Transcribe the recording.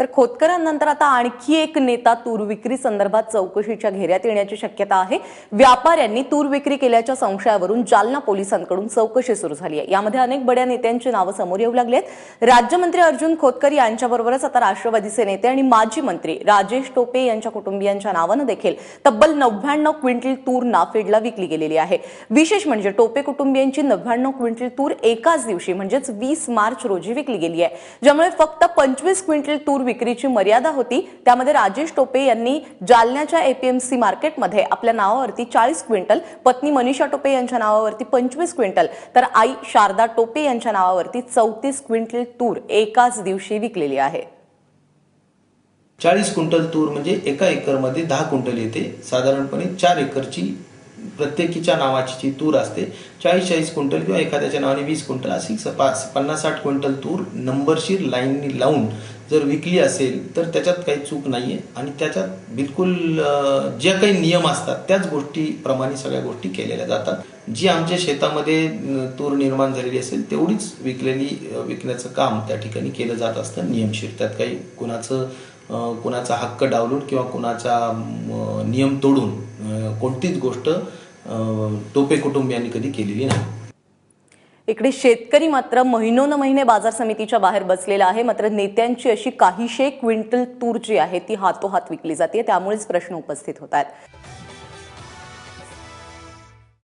तर खोतकरांनंतर आता आणखी एक नेता तूर विक्री संदर्भात चौकशीच्या घेऱ्यात येण्याची शक्यता आहे. व्यापाऱ्यांनी तूर विक्री केल्याच्या संशयावरून जालना पोलिसांकडून चौकशी सुरू झाली आहे. यामध्ये अनेक बड्या नेत्यांची नावं समोर येऊ लागली आहेत. राज्यमंत्री अर्जुन खोतकर यांच्याबरोबरच आता राष्ट्रवादीचे नेते आणि माजी मंत्री राजेश टोपे यांच्या कुटुंबियांच्या नावानं देखील तब्बल नव्याण्णव क्विंटल तूर नाफेडला विकली गेलेली आहे. विशेष म्हणजे टोपे कुटुंबियांची नव्याण्णव क्विंटल तूर एकाच दिवशी म्हणजेच वीस मार्च रोजी विकली गेली आहे. ज्यामुळे फक्त पंचवीस क्विंटल तूर विक्रीची मर्यादा होती. त्यामध्ये राजेश टोपे यांनी जालन्याच्या एपीएमसी मार्केटमध्ये आपल्या नावावरती चाळीस क्विंटल पत्नी मनीषा टोपे यांच्या नावावरती पंचवीस क्विंटल तर आई शारदा टोपे यांच्या नावावरती चौतीस क्विंटल तूर एकाच दिवशी विकलेली आहे. चाळीस क्विंटल तूर म्हणजे एका एकरमध्ये दहा क्विंटल येते. साधारणपणे चार एकरची प्रत्येकीच्या नावाची जी तूर असते चाळीस चाळीस क्विंटल किंवा एखाद्याच्या नावाने वीस क्विंटल अशी पन्नास साठ क्विंटल तूर नंबरशीर लाईननी लावून जर विकली असेल तर त्याच्यात काही चूक नाही आहे आणि त्याच्यात बिलकुल ज्या जे काही नियम असतात त्याच गोष्टीप्रमाणे सगळ्या गोष्टी केलेल्या जातात. जी आमच्या शेतामध्ये तूर निर्माण झालेली असेल तेवढीच विकलेली विकण्याचं काम त्या ठिकाणी केलं जात असतं. नियमशीर त्यात काही. कुणाचं कुणाचा हक्क डावलून किंवा कुणाचा नियम तोडून कोणतीच गोष्ट टोपे कुटुंबियांनी कधी केलेली नाही. इकडे शेतकरी मात्र महिनो न महिने बाजार समितीच्या बाहेर बसलेला आहे. मात्र नेत्यांची अशी काहीशे क्विंटल तूर जी आहे ती हातोहात विकली जाते. त्यामुळेच प्रश्न उपस्थित होत आहेत.